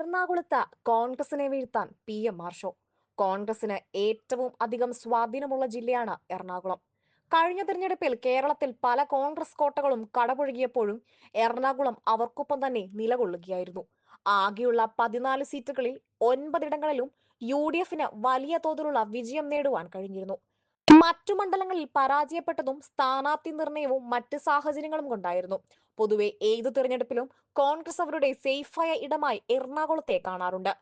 എറണാകുളത്ത് കോൺഗ്രസിനെ വീഴ്ത്താൻ P. M. മാർഷോ. കോൺഗ്രസിന് ഏറ്റവും അധികം സ്വാധീനമുള്ള ജില്ലയാണ് എറണാകുളം. കഴിഞ്ഞ തിരഞ്ഞെടുപ്പിൽ കേരളത്തിൽ പല കോൺഗ്രസ് കോട്ടകളും കടപുഴകിയപ്പോഴും എറണാകുളം അവർക്കൊപ്പം തന്നെ നിലകൊള്ളുകയായിരുന്നു. ആകെയുള്ള പതിനാല് സീറ്റുകളിൽ ഒൻപതിടങ്ങളിലും യു ഡി എഫിന് വലിയ തോതിലുള്ള വിജയം നേടുവാൻ കഴിഞ്ഞിരുന്നു. മറ്റു മണ്ഡലങ്ങളിൽ പരാജയപ്പെട്ടതും സ്ഥാനാർത്ഥി നിർണയവും മറ്റ് സാഹചര്യങ്ങളും കൊണ്ടായിരുന്നു. പൊതുവെ ഏത് തിരഞ്ഞെടുപ്പിലും കോൺഗ്രസ് അവരുടെ സേഫായ ഇടമായി എറണാകുളത്തെ കാണാറുണ്ട്.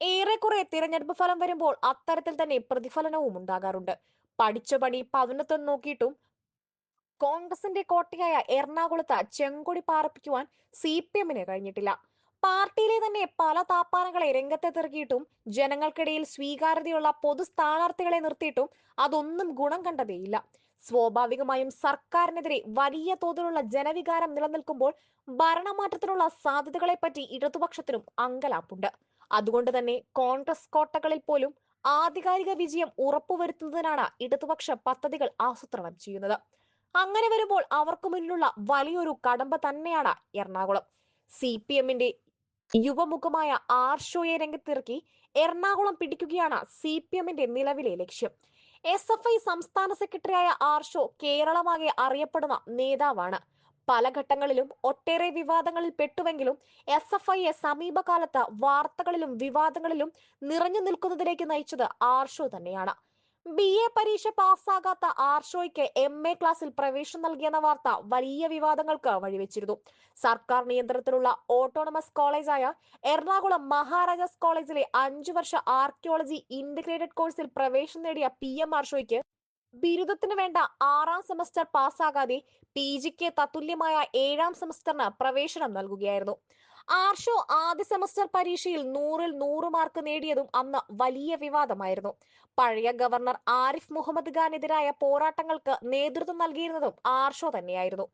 ഏറെക്കുറെ തിരഞ്ഞെടുപ്പ് ഫലം വരുമ്പോൾ അത്തരത്തിൽ തന്നെ പ്രതിഫലനവും ഉണ്ടാകാറുണ്ട്. പഠിച്ച പണി പതിനെത്തൊന്ന് നോക്കിയിട്ടും കോൺഗ്രസിന്റെ കോട്ടയായ എറണാകുളത്ത് ചെങ്കൊടി പാർപ്പിക്കുവാൻ സി പി എമ്മിന് കഴിഞ്ഞിട്ടില്ല. പാർട്ടിയിലെ തന്നെ പല താപ്പാനങ്ങളെ രംഗത്തെത്തിറക്കിയിട്ടും ജനങ്ങൾക്കിടയിൽ സ്വീകാര്യതയുള്ള പൊതു സ്ഥാനാർത്ഥികളെ നിർത്തിയിട്ടും അതൊന്നും ഗുണം കണ്ടതേയില്ല സ്വാഭാവികമായും സർക്കാരിനെതിരെ വലിയ തോതിലുള്ള ജനവികാരം നിലനിൽക്കുമ്പോൾ ഭരണമാറ്റത്തിനുള്ള സാധ്യതകളെപ്പറ്റി ഇടതുപക്ഷത്തിനും അങ്കലാപ്പുണ്ട്. അതുകൊണ്ട് തന്നെ കോൺഗ്രസ് കോട്ടകളിൽ പോലും ആധികാരിക വിജയം ഉറപ്പുവരുത്തുന്നതിനാണ് ഇടതുപക്ഷ പദ്ധതികൾ ആസൂത്രണം ചെയ്യുന്നത്. അങ്ങനെ വരുമ്പോൾ അവർക്ക് മുന്നിലുള്ള വലിയൊരു കടമ്പ തന്നെയാണ് എറണാകുളം. സി പി എമ്മിന്റെ യുവമുഖമായ ആർഷോയെ രംഗത്തിറക്കി എറണാകുളം പിടിക്കുകയാണ് സി പി എമ്മിന്റെ നിലവിലെ ലക്ഷ്യം. എസ് എഫ് ഐ സംസ്ഥാന സെക്രട്ടറിയായ ആർഷോ കേരളമാകെ അറിയപ്പെടുന്ന നേതാവാണ്. പല ഘട്ടങ്ങളിലും ഒട്ടേറെ വിവാദങ്ങളിൽ പെട്ടുവെങ്കിലും എസ് എഫ് ഐയെ സമീപകാലത്ത് വാർത്തകളിലും വിവാദങ്ങളിലും നിറഞ്ഞു നിൽക്കുന്നതിലേക്ക് നയിച്ചത് ആർഷോ തന്നെയാണ്. ബി എ പരീക്ഷ പാസ്സാകാത്ത ആർഷോയ്ക്ക് എം എ ക്ലാസ്സിൽ പ്രവേശനം നൽകിയെന്ന വാർത്ത വലിയ വിവാദങ്ങൾക്ക് വഴിവെച്ചിരുന്നു. സർക്കാർ നിയന്ത്രണത്തിലുള്ള ഓട്ടോണമസ് കോളേജായ എറണാകുളം മഹാരാജാസ് കോളേജിലെ അഞ്ചു വർഷ ആർക്കിയോളജി ഇന്റഗ്രേറ്റഡ് കോഴ്സിൽ പ്രവേശനം നേടിയ പി എം ആർഷോയ്ക്ക് ബിരുദത്തിന് വേണ്ട ആറാം സെമസ്റ്റർ പാസ്സാകാതെ പി ജിക്ക് തത്തുല്യമായ ഏഴാം സെമസ്റ്ററിന് പ്രവേശനം നൽകുകയായിരുന്നു. ആർഷോ ആദ്യ സെമസ്റ്റർ പരീക്ഷയിൽ നൂറിൽ നൂറ് മാർക്ക് നേടിയതും അന്ന് വലിയ വിവാദമായിരുന്നു. പഴയ ഗവർണർ ആരിഫ് മുഹമ്മദ് ഖാനെതിരായ പോരാട്ടങ്ങൾക്ക് നേതൃത്വം നൽകിയിരുന്നതും ആർഷോ തന്നെയായിരുന്നു.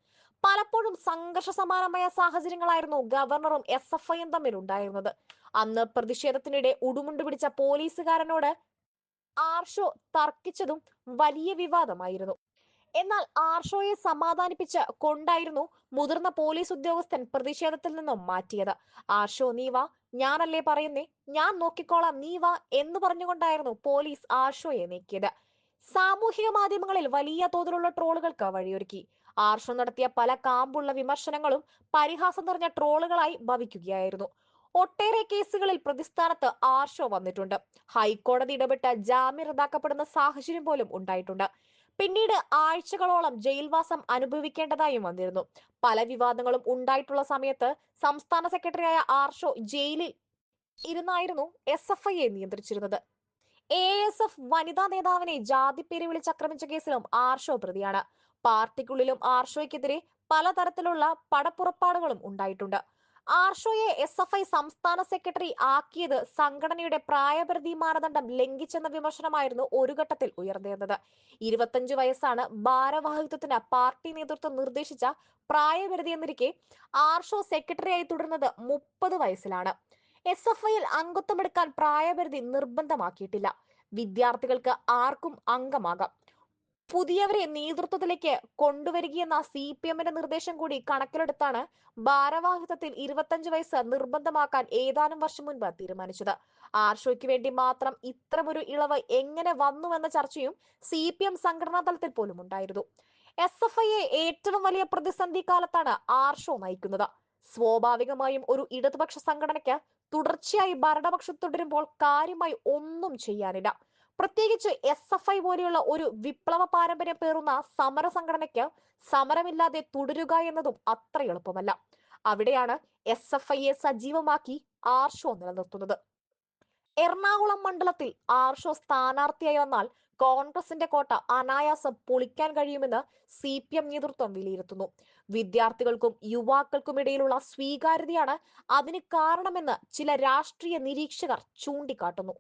പലപ്പോഴും സംഘർഷ സമാനമായ സാഹചര്യങ്ങളായിരുന്നു ഗവർണറും എസ് എഫ് ഐയും തമ്മിൽ ഉണ്ടായിരുന്നത് അന്ന് പ്രതിഷേധത്തിനിടെ ഉടുമുണ്ട് പിടിച്ച പോലീസുകാരനോട് ആർഷോ തർക്കിച്ചതും വലിയ വിവാദമായിരുന്നു. എന്നാൽ ആർഷോയെ സമാധാനിപ്പിച്ച് കൊണ്ടായിരുന്നു മുതിർന്ന പോലീസ് ഉദ്യോഗസ്ഥൻ പ്രതിഷേധത്തിൽ നിന്നും മാറ്റിയത്. ആർഷോ നീവ ഞാനല്ലേ പറയുന്നേ? ഞാൻ നോക്കിക്കോളാം. നീവ എന്ന് പറഞ്ഞുകൊണ്ടായിരുന്നു പോലീസ് ആർഷോയെ നീക്കിയത്. സാമൂഹിക മാധ്യമങ്ങളിൽ വലിയ തോതിലുള്ള ട്രോളുകൾക്ക് വഴിയൊരുക്കി. ആർഷോ നടത്തിയ പല കാമ്പുള്ള വിമർശനങ്ങളും പരിഹാസം നിറഞ്ഞ ട്രോളുകളായി ഭവിക്കുകയായിരുന്നു. ഒട്ടേറെ കേസുകളിൽ പ്രതിസ്ഥാനത്ത് ആർഷോ വന്നിട്ടുണ്ട്. ഹൈക്കോടതി ഇടപെട്ട ജാമ്യം റദ്ദാക്കപ്പെടുന്ന സാഹചര്യം പോലും ഉണ്ടായിട്ടുണ്ട്. പിന്നീട് ആഴ്ചകളോളം ജയിൽവാസം അനുഭവിക്കേണ്ടതായും വന്നിരുന്നു. പല വിവാദങ്ങളും ഉണ്ടായിട്ടുള്ള സമയത്ത് സംസ്ഥാന സെക്രട്ടറിയായ ആർഷോ ജയിലിൽ ഇരുന്നായിരുന്നു എസ് എഫ് ഐയെ നിയന്ത്രിച്ചിരുന്നത്. എ എസ് എഫ് വനിതാ നേതാവിനെ ജാതിപ്പേര് വിളിച്ചാക്രമിച്ച കേസിലും ആർഷോ പ്രതിയാണ്. പാർട്ടിക്കുള്ളിലും ആർഷോയ്ക്കെതിരെ പലതരത്തിലുള്ള പടപ്പുറപ്പാടുകളും ഉണ്ടായിട്ടുണ്ട്. ആർഷോയെ എസ് എഫ് ഐ സംസ്ഥാന സെക്രട്ടറി ആക്കിയത് സംഘടനയുടെ പ്രായപരിധി മാനദണ്ഡം ലംഘിച്ചെന്ന വിമർശനമായിരുന്നു ഒരു ഘട്ടത്തിൽ ഉയർന്നിരുന്നത്. ഇരുപത്തഞ്ചു വയസ്സാണ് ഭാരവാഹിത്വത്തിന് പാർട്ടി നേതൃത്വം നിർദ്ദേശിച്ച പ്രായപരിധി എന്നിരിക്കെ ആർഷോ സെക്രട്ടറിയായി തുടരുന്നത് മുപ്പത് വയസ്സിലാണ്. എസ് എഫ് ഐയിൽ അംഗത്വമെടുക്കാൻ പ്രായപരിധി നിർബന്ധമാക്കിയിട്ടില്ല. വിദ്യാർത്ഥികൾക്ക് ആർക്കും അംഗമാകാം. പുതിയവരെ നേതൃത്വത്തിലേക്ക് കൊണ്ടുവരികയെന്ന സി പി എമ്മിന്റെ നിർദ്ദേശം കൂടി കണക്കിലെടുത്താണ് ഭാരവാഹിത്വത്തിൽ ഇരുപത്തഞ്ച് വയസ്സ് നിർബന്ധമാക്കാൻ ഏതാനും വർഷം മുൻപ് തീരുമാനിച്ചത്. ആർഷോയ്ക്ക് വേണ്ടി മാത്രം ഇത്തരമൊരു ഇളവ് എങ്ങനെ വന്നുവെന്ന ചർച്ചയും സി പി എം സംഘടനാ തലത്തിൽ പോലും ഉണ്ടായിരുന്നു. എസ് എഫ് ഐയെ ഏറ്റവും വലിയ പ്രതിസന്ധി കാലത്താണ് ആർഷോ നയിക്കുന്നത്. സ്വാഭാവികമായും ഒരു ഇടതുപക്ഷ സംഘടനയ്ക്ക് തുടർച്ചയായി ഭരണപക്ഷം തുടരുമ്പോൾ കാര്യമായി ഒന്നും ചെയ്യാനില്ല. പ്രത്യേകിച്ച് എസ് എഫ് ഐ പോലെയുള്ള ഒരു വിപ്ലവ പാരമ്പര്യം പേറുന്ന സമര സംഘടനയ്ക്ക് സമരമില്ലാതെ തുടരുക എന്നതും അത്ര എളുപ്പമല്ല. അവിടെയാണ് എസ് എഫ് ഐയെ സജീവമാക്കി ആർഷോ നിലനിർത്തുന്നത്. എറണാകുളം മണ്ഡലത്തിൽ ആർഷോ സ്ഥാനാർത്ഥിയായി വന്നാൽ കോൺഗ്രസിന്റെ കോട്ട അനായാസം പൊളിക്കാൻ കഴിയുമെന്ന് സി പി എം നേതൃത്വം വിലയിരുത്തുന്നു. വിദ്യാർത്ഥികൾക്കും യുവാക്കൾക്കും ഇടയിലുള്ള സ്വീകാര്യതയാണ് അതിന് കാരണമെന്ന് ചില രാഷ്ട്രീയ നിരീക്ഷകർ ചൂണ്ടിക്കാട്ടുന്നു.